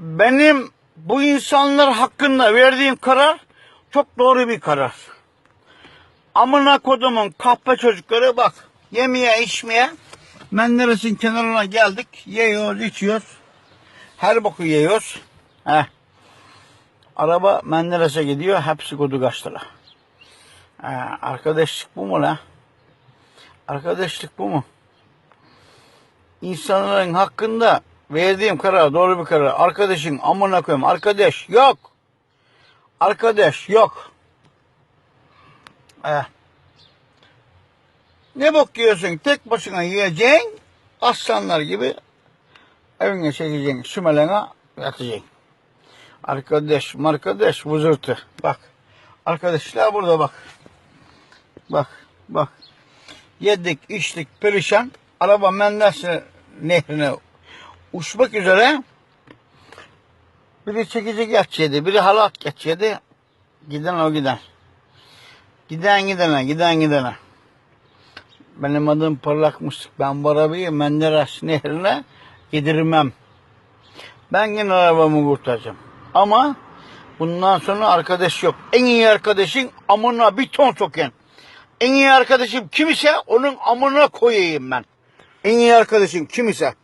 benim bu insanlar hakkında verdiğim karar çok doğru bir karar. Amına kodumun kahpe çocukları bak yemeye içmeye Menderes'in kenarına geldik. Yiyoruz içiyoruz. Her boku yiyoruz. Heh. Araba Menderes'e gidiyor. Hepsi kodu kaçtılar. Ha, arkadaşlık bu mu la? Arkadaşlık bu mu? İnsanların hakkında verdiğim karar doğru bir karar. Arkadaşın amına koyayım. Arkadaş yok. Arkadaş yok. Eh. Ne bok yiyorsun? Tek başına yiyeceksin. Aslanlar gibi evine çekeceksin. Sümelene yatacaksın. Arkadaş, arkadaş, vızırtı. Bak. Arkadaşlar burada bak. Bak, bak. Yedik, içtik, perişan. Araba Menderes nehrine uçmak üzere. Biri çekici geçiydi, biri halat geçiydi. Giden o giden. Giden gidene, giden gidene. Benim adım Parlak Musluk. Ben bu arabayı Menderes nehrine yedirmem. Ben yine arabamı kurtaracağım. Ama bundan sonra arkadaş yok. En iyi arkadaşın amına bir ton soken. En iyi arkadaşım kim ise onun amına koyayım ben. En iyi arkadaşım kim ise.